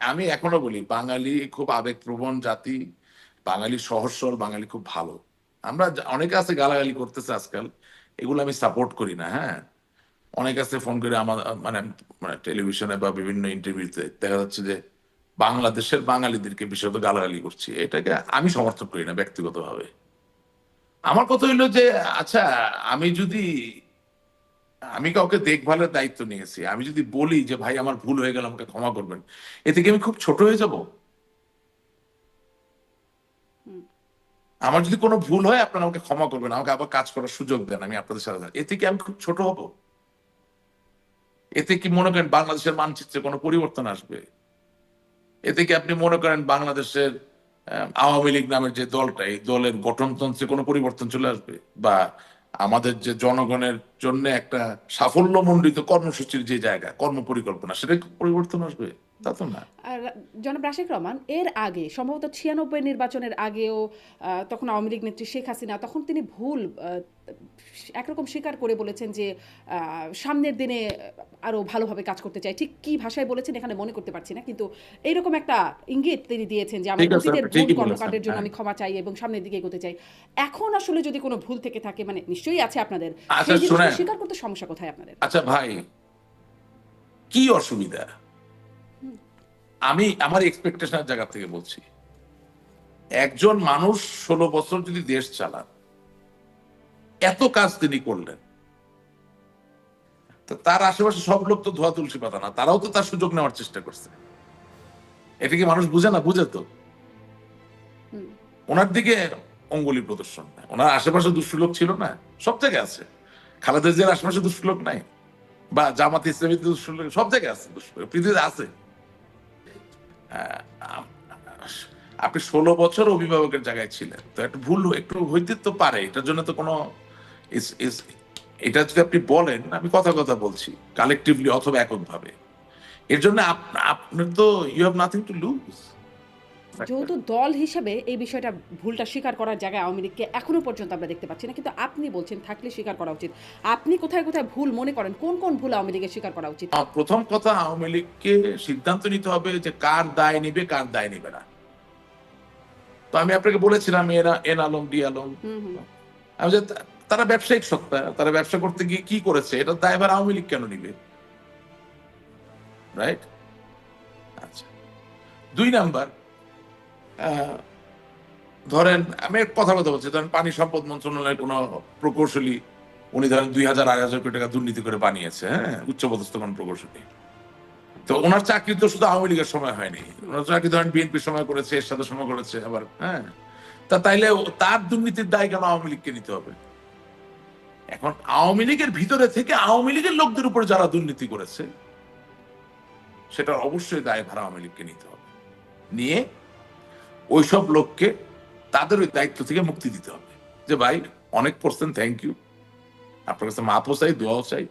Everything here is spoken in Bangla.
আমি এখনও বলি, বাঙালি খুব আবেগপ্রবণ জাতি, বাঙালি সহস্বর বাঙালি খুব ভালো। আমরা অনেকে আছে গালাগালি করতেছে আজকাল, এগুলো আমি সাপোর্ট করি না হ্যাঁ? অনেক আছে ফোন করে আমার মানে মানে টেলিভিশনে বা বিভিন্ন ইন্টারভিউতে দেখা যাচ্ছে যে বাংলাদেশের বাঙালিদেরকে বিশেষত গালাগালি করছি। এটাকে আমি সমর্থন করি না ব্যক্তিগতভাবে। আমার কথা হইল যে আচ্ছা আমি যদি আমি কাউকে দেখভালের দায়িত্ব নিয়েছি। আমি যদি বলি যে ভাই আমার ভুল হয়ে গেল আমাকে ক্ষমা করবেন। এতে কি আমি খুব ছোট হয়ে যাব। আমার যদি কোনো ভুল হয় আপনারা আমাকে ক্ষমা করবেন। আমাকে আবার কাজ করার সুযোগ দেন আমি আপনাদের সাথে। এতে কি আমি খুব ছোট হব। এতে কি মনে করেন বাংলাদেশের মানচিত্রে কোনো পরিবর্তন আসবে। এতে কি আপনি মনে করেন বাংলাদেশের আওয়ামী লীগ নামের যে দলটা এই দলের গঠনতন্ত্রে কোনো পরিবর্তন চলে আসবে বা আমাদের যে জনগণের জন্য একটা সাফল্যমণ্ডিত কর্মসূচির যে জায়গা কর্ম পরিকল্পনা সেটা পরিবর্তন আসবে? তা তো না। জনাব রাশেক রহমান, এর আগে, সম্ভবত ছিয়ানব্বই নির্বাচনের আগেও তখন আওয়ামী লীগ নেত্রী শেখ হাসিনা, তখন তিনি ভুল একরকম স্বীকার করে বলেছেন যে সামনের দিনে আরও ভালোভাবে কাজ করতে চাই ঠিক কি ভাষায় বলেছেন এখানে মনে করতে পারছি না কিন্তু এইরকম একটা ইঙ্গিত তিনি দিয়েছেন যে আমার অতীতের ভুল কর্মকাণ্ডের জন্য হ্যাঁ। আমি ক্ষমা চাই এবং সামনের দিকে এগোতে চাই। এখন আসলে যদি কোনো ভুল থেকে থাকে মানে নিশ্চয়ই আছে আপনাদের আচ্ছা। স্বীকার করতে সমস্যা কোথায় আপনাদের? আচ্ছা ভাই কি অসুবিধা? আমি আমার এক্সপেকটেশনের জায়গা থেকে বলছি। একজন মানুষ ষোলো বছর যদি দেশ চালান এত কাজ তিনি করলেন তো তার আশেপাশে সব লোক তো ধোয়া তুলসী পাতা না তারাও তো তার সুযোগ নেওয়ার চেষ্টা করছে। এটা কি মানুষ বুঝে না? বুঝে তো। ওনার দিকে অঙ্গুলি প্রদর্শন ওনার আশেপাশে দুষ্টু লোক ছিল না? সব জায়গায় আছে। খালেদা জিয়ার আশেপাশে দুষ্টু লোক নাই? বা জামাত ইসলামী দুষ্টু লোক সব জায়গায় আছে দুষ্টু পৃথিবীতে আছে। আপনি ষোলো বছর অভিভাবকের জায়গায় ছিলেন। তো একটু ভুল একটু হইতে তো পারে। এটার জন্য তো কোনো এটা যদি আপনি বলেন আমি কথা কথা বলছি কালেকটিভলি অথবা এককভাবে। এর জন্য আপনার তো you have nothing to lose যেহেতু দল হিসেবে এই বিষয়টা ভুলটা স্বীকার করার জায়গায় আওয়ামী লীগকে এখনও পর্যন্ত আমরা দেখতে পাচ্ছি না। কিন্তু আপনি বলছেন থাকলে স্বীকার করা উচিত। আপনি কোথায় কোথায় ভুল মনে করেন? কোন কোন ভুল আওয়ামী লীগের স্বীকার করা উচিত? প্রথম কথা আওয়ামী লীগকে সিদ্ধান্ত নিতে হবে যে কার দায় নিবে কার দায় নিবে না। তো আমি আপনাকে বলেছিলাম এরা এন আলম ডি আলম। আমি তারা ব্যবসায়িক সত্তা, তারা ব্যবসা করতে গিয়ে কি করেছে? এটা দায়ভার আওয়ামী লীগ কেন নিবে? রাইট আচ্ছা। দুই নাম্বার ধরেন, আমি কথা কথা বলছি। ধরেন পানি সম্পদ মন্ত্রণালয়ের কোন প্রকৌশলী, উনি ধরেন দুই হাজার আড়াই হাজার কোটি টাকা দুর্নীতি করে বানিয়েছে হ্যাঁ? উচ্চপদস্থ কোন প্রকৌশলী। তো ওনার চাকরি তো শুধু আওয়ামী লীগের সময় হয়নি। ওনার চাকরি ধরেন বিএনপির সময় করেছে এর সাথে সময় করেছে আবার হ্যাঁ? তা তাইলে তার দুর্নীতির দায় কেন আওয়ামী লীগকে নিতে হবে? এখন আওয়ামী লীগের ভিতরে থেকে আওয়ামী লীগের লোকদের উপর যারা দুর্নীতি করেছে, সেটা অবশ্যই দায় ভাড়া আওয়ামী লীগকে নিতে হবে। নিয়ে ওইসব লোককে তাদের ওই দায়িত্ব থেকে মুক্তি দিতে হবে। যে ভাই, অনেক করছেন থ্যাংক ইউ আপনার কাছে মাপও চাই, দোয়াও চাই।